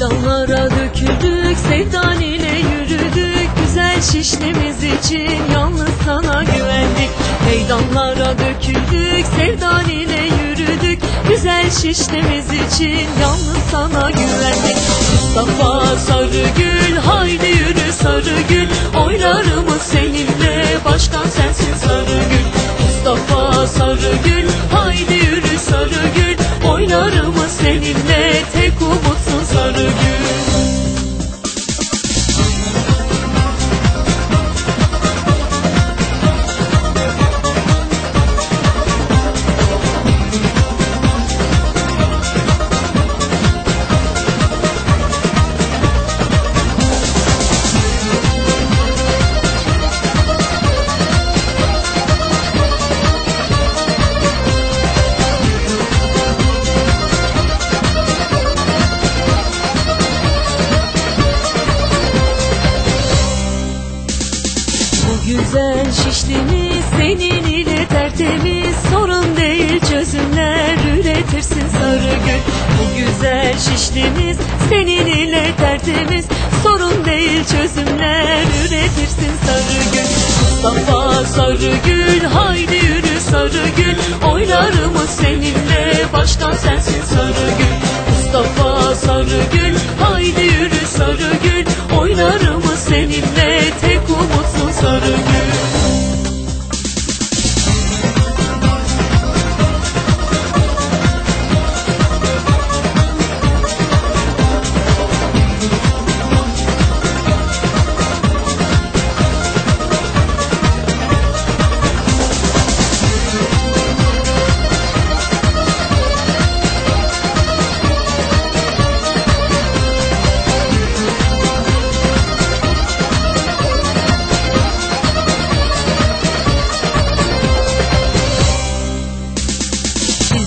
Dallara döküldük sevdan ile yürüdük. Güzel şişlimiz için yalnız sana güvendik. Meydanlara döküldük sevdan ile yürüdük. Güzel şişlimiz için yalnız sana güvendik. Mustafa Sarıgül haydi yürü Sarıgül. Oylarımız seninle başkan sensin Sarıgül. Mustafa Sarıgül haydi şişlimiz senin ile tertemiz. Sorun değil çözümler üretirsin Sarıgül Mustafa Sarıgül haydi yürü Sarıgül Oynarımız seninle başkan sensin Sarıgül Mustafa Sarıgül haydi yürü Sarıgül Oynarımız seninle tek umutsun Sarıgül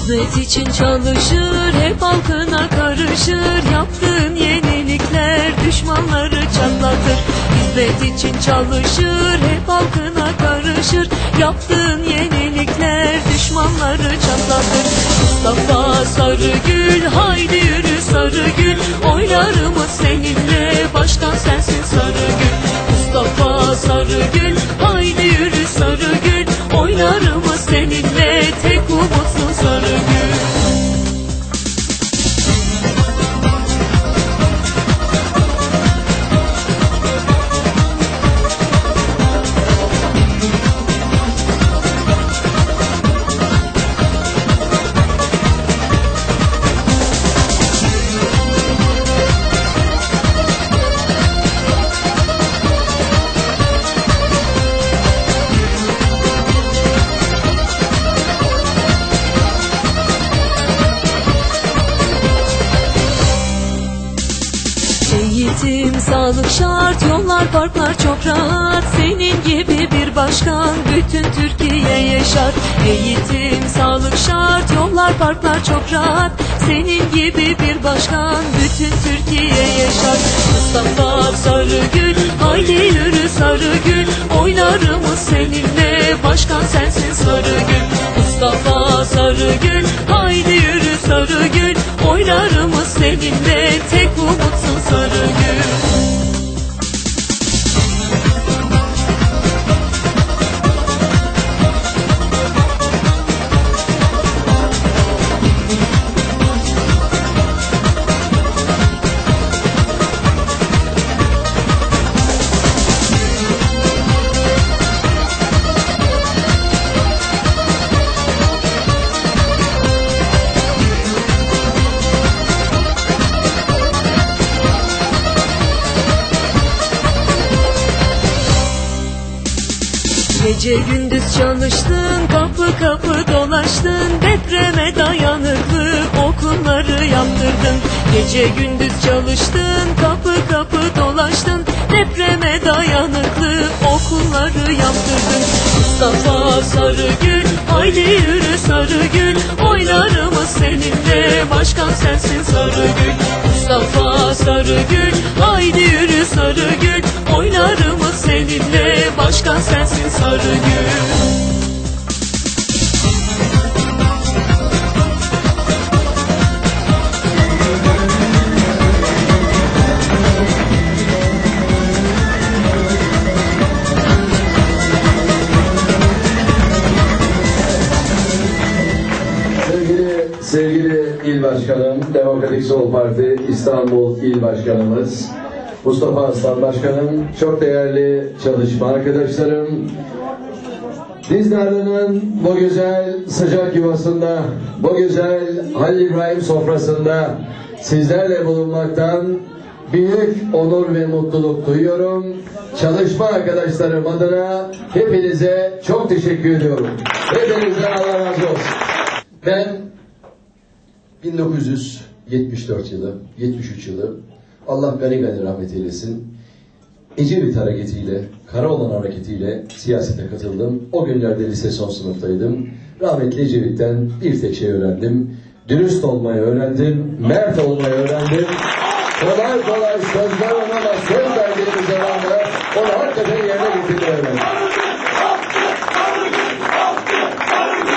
Hizmet için çalışır, hep halkına karışır. Yaptığın yenilikler düşmanları çatlatır. Hizmet için çalışır, hep halkına karışır. Yaptığın yenilikler düşmanları çatlatır. Mustafa Sarıgül, haydi yürü Sarıgül. Oylarımız seninle, başkan sensin Sarıgül. Mustafa Sarıgül, haydi yürü Sarıgül. Oylarımız seninle, tek umutsun başkan bütün Türkiye yaşar. Eğitim, sağlık şart, yollar, parklar çok rahat. Senin gibi bir başkan bütün Türkiye yaşar. Mustafa Sarıgül, haydi yürü Sarıgül. Oynarımız seninle, başkan sensin Sarıgül. Mustafa Sarıgül, haydi yürü Sarıgül. Oynarımız seninle, tek umutsun Sarıgül. Gece gündüz çalıştın, kapı kapı dolaştın, depreme dayanıklı okulları yaptırdın. Gece gündüz çalıştın, kapı kapı dolaştın, depreme dayanıklı okulları yaptırdın. Mustafa Sarıgül, haydi yürü Sarıgül, oylarımız seninle, başkan sensin Sarıgül. Mustafa Sarıgül, yağar Sevgili İl Başkanım, Demokratik Sol Parti İstanbul İl Başkanımız, Mustafa Aslan Başkanım, çok değerli çalışma arkadaşlarım, Dizdarlı'nın bu güzel sıcak yuvasında, bu güzel Halil İbrahim sofrasında sizlerle bulunmaktan büyük onur ve mutluluk duyuyorum. Çalışma arkadaşlarım adına hepinize çok teşekkür ediyorum. Hepinizden Allah razı olsun. Ben 1974 yılı, 73 yılı Allah gani gani rahmet eylesin. Ecevit hareketiyle, Karaoğlan hareketiyle siyasete katıldım. O günlerde lise son sınıftaydım. Rahmetli Ecevit'ten bir tek şey öğrendim. Dürüst olmayı öğrendim, mert olmayı öğrendim. Kolay kolay söz vermem ama söz verdiğimiz zamanda onu hakikaten yerine getirmeyi öğrendim.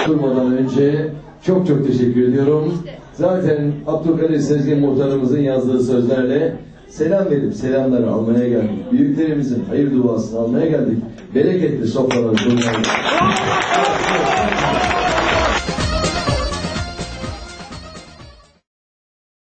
Durmadan önce çok çok teşekkür ediyorum. Zaten Abdülkadir Sezgin muhtarımızın yazdığı sözlerle selam verip selamları almaya geldik. Büyüklerimizin hayır duasını almaya geldik. Bereketli sofralar kurmaya geldik.